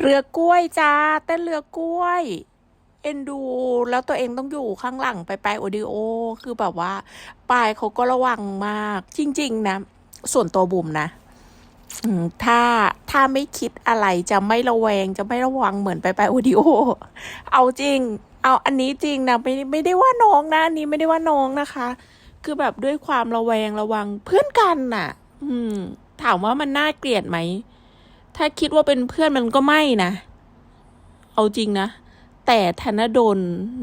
เรือกล้วยจ้าเต้นเรือกล้วย เอ็นดู แล้วตัวเองต้องอยู่ข้างหลังไปไปโอดิโอ คือแบบว่าปายเขาก็ระวังมาก จริง ๆ นะ ส่วนตัวบุ๋มนะถ้าถ้าไม่คิดอะไรจะไม่ระแวงจะไม่ระวังเหมือนไปไปโอดิโอ เอาจริง เอาอันนี้จริงนะไม่ไม่ได้ว่าน้องนะอันนี้ไม่ได้ว่าน้องนะคะ คือแบบด้วยความระแวงระวังเพื่อนกันน่ะ อืม ถามว่ามันน่าเกลียดไหม ถ้าคิดว่าเป็นเพื่อนมันก็ไม่นะ เอาจริงนะ แต่ธนดล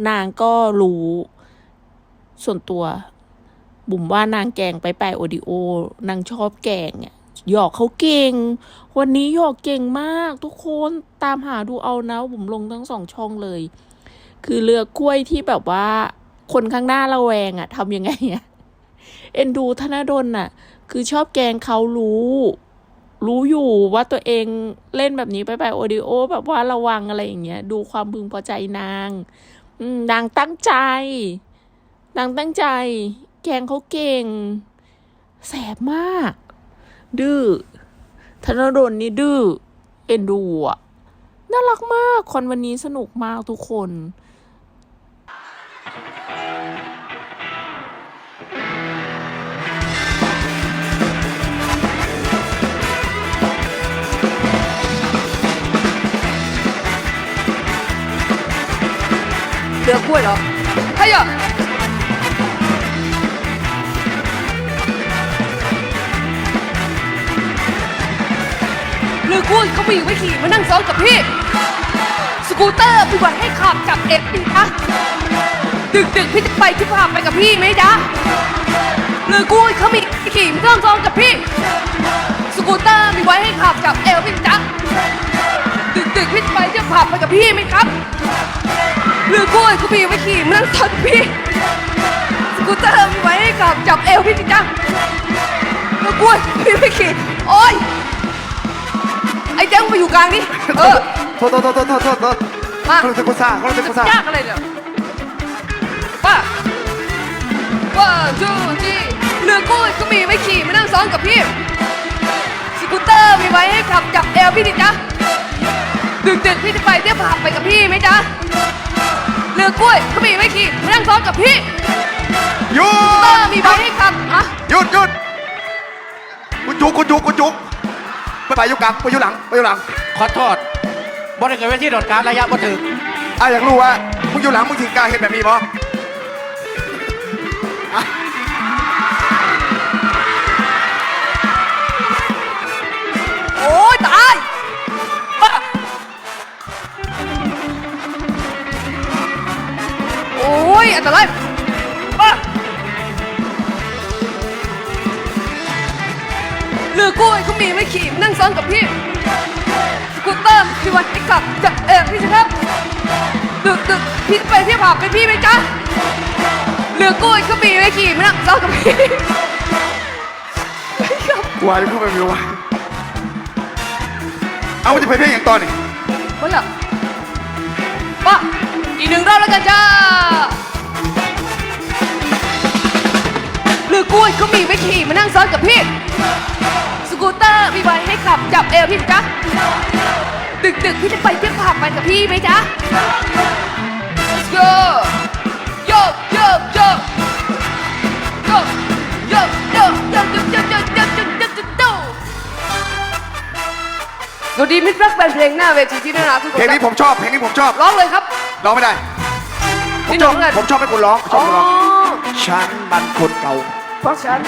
นางก็รู้ ส่วนตัว บุ๋มว่านางแกงไปไปโอดิโอ นางชอบแกล้งอะหยอกเขาเก่ง วันนี้หยอกเก่งมาก ทุกคนตามหาดูเอานะบุ๋มลงทั้งสองช่องเลย คือเรือกล้วยที่แบบว่า คนข้างหน้าระแวงอะทำยังไงอะเอ็นดูธนดลน่ะ คือชอบแกงเขารู้ รู้อยู่ว่าตัวเองเล่นแบบนี้ไปไปโอดิโอ แบบว่าระวังอะไรอย่างเงี้ย ดูความพึงพอใจนางนางตั้งใจ นางตั้งใจ แกงเขาเก่ง แสบมาก ดื้อธนดลนี่ดื้อ เอ็นดูอะน่ารักมาก คอนวันนี้สนุกมากทุกคน เรือกล้วยเหรอใช่อะเรือกล้เขามีไว้ขี่มานั่งซ้อนกับพี่ สกูตเตอร์พี่วันให้ขับกับเอ็ดดิคะดึกดึกพี่จะไปที่พาไปกับพี่ไหมจ๊ะเรือกล้เขามีขี่มานั่งซ้อนกับพี่ สกูตเตอร์มีไว้ให้ขับกับเอลพี่จ๊ะดึกดึกพี่จะไปที่พาไปกับพี่ไหมครับ เรือกล้วยก็มีไว้ขี่มานั่งซ้อนพี่สกูตเตอร์มีไว้ให้ขับจับเอวพี่จริงจังเรือกล้วยมีไว้ขี่โอ๊ยไอ้แจ้งมาอยู่กลางนี่เออโทษโทษโทษโทษโทษโทษโทษมาเขาเลยตะกุซ่าเขาเลยตะกุซ่ายากอะไรเนี่ยว่าว่าจูจีเรือกล้วยก็มีไว้ขี่มานั่งซ้อนกับพี่สกูตเตอร์มีไว้ให้ขับจับเอวพี่จริงจังดึกดึกๆพี่จะไปเที่ยวผับไปกับพี่ไหมจ๊ะเรือกล้วยก็มีไว้ขี่มานั่งซ้อนกับพี่หยุเตอดร์มีไว้ให้ขับอะหยุดหยุดคุณจุกคุณจุกคุณจุกไปไปอยู่กลางไปอยู่หลังไปอยู่หลังขอโทษบริเกิดเวทีโดดการระยะบ่ถึงอะอยากรู้ว่ามึงอยู่หลังมึงถึงกล้ารเห็นแบบนี้มั้อะ อ้ยอันตรายบ้าเรือกล้วยเขามีไว้ขี่นั่งซ้อนกับพี่สกูตเตอร์พี่วันให้ขับจะเออพี่จะครับดึกดึกๆพี่ไปเที่ยวผับเป็นพี่ไหมจ๊ะเรือกล้วยเขามีไว้ขี่มานั่งซ้อนกับพี่กลัวจะพูดไปไม่รู้ว่าเอามันจะไปเพลงอย่างตอนนี้ไม่อยากป่ะอีกหนึ่งรอบแล้วกันจ้า มีไว้ขี่มานั่งซ้อนกับพี่ สกูตเตอร์มีไว้ให้ขับจับเอวพี่จ๊ะ ดึกดึกๆพี่จะไปเที่ยวผับไปกับพี่ไหมจ๊ะ Let's go Yo yo yo Yo yo yo yo yo yo yo yo yo yo yo yo สวัสดีมิตรรักแฟนเพลงหน้าเวทีที่น่ารักทุกคนเพลงนี้คผรับมชอบ เพลงนี้ผมชอบ ร้องเลยครับ ร้องไม่ได้ ผมนี่ชน้ออบงเลยผมชอบให้คุณร้องชอบให้คุณร้อง ฉันมันคนเก่า เพราะฉัน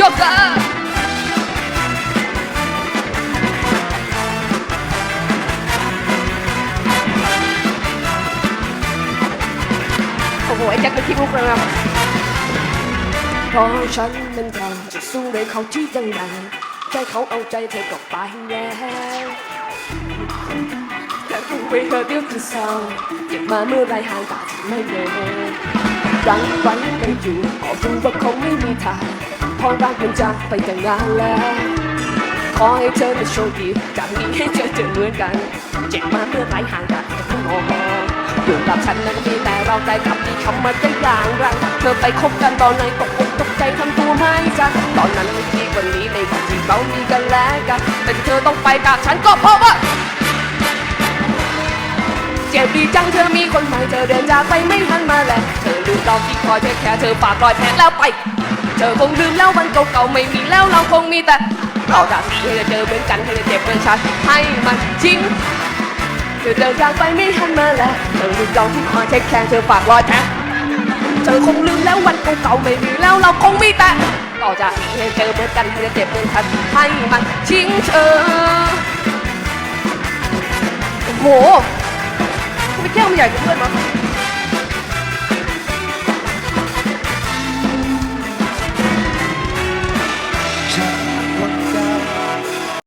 ยกกัน โอ้โหไอ้แจ็คเป็นขี้มุกเลยครับเพราะฉันมันทำจะสู้ในเขาที่ดังๆแค่เขาเอาใจเธอก็ไปแล้วแต่คงไปเธอเดียวคือเศร้าเก็บมาเมื่อไรห่างตาฉันไม่เลย รังไว้ไม่อยู่ออรู้ว่าคงไม่มีทางเพราะรักมันจากไปแต่งานแล้ว ขอให้เธอได้โชคดีจากนี้ให้เธอเจอเหมือนกัน เจ็บมาเมื่อไรห่างกันแต่ก็มองอยู่กับฉันนั้นมีแต่เราใจกับที่คำมาได้อย่างไรเธอไปคบกันตอนไหนตกอกตกใจทำตัวไม่จ้ะตอนนั้นดีกว่านี้ในวันที่เรามีกันแล้วกันแต่เธอต้องไปจากฉันก็เพราะว่า ดีจังเธอมีคนใหม่เธอเดินจากไปไม่ทันมาแลเธอลืมเราที่คอยเทคแคร์เธอฝากรอยแผลแล้วไป เธอคงลืมแล้ววันเก่าๆไม่มีแล้วเราคงมีแต่ เราจากที่ให้เจอเหมือนกันให้เจ็บเหมือนฉันให้มันจริงเธอเดินจากไปไม่ทันมาแล้วเธอลืมเราที่คอยเทคแคร์เธอฝากรอยแผลเธอคงลืมแล้ววันเก่าๆไม่มีแล้วเราคงมีแต่ต่อจากนี้ให้เจอเหมือนกันให้เจ็บเหมือนฉันให้มันจริงเธอโอ้โห ทำไมแ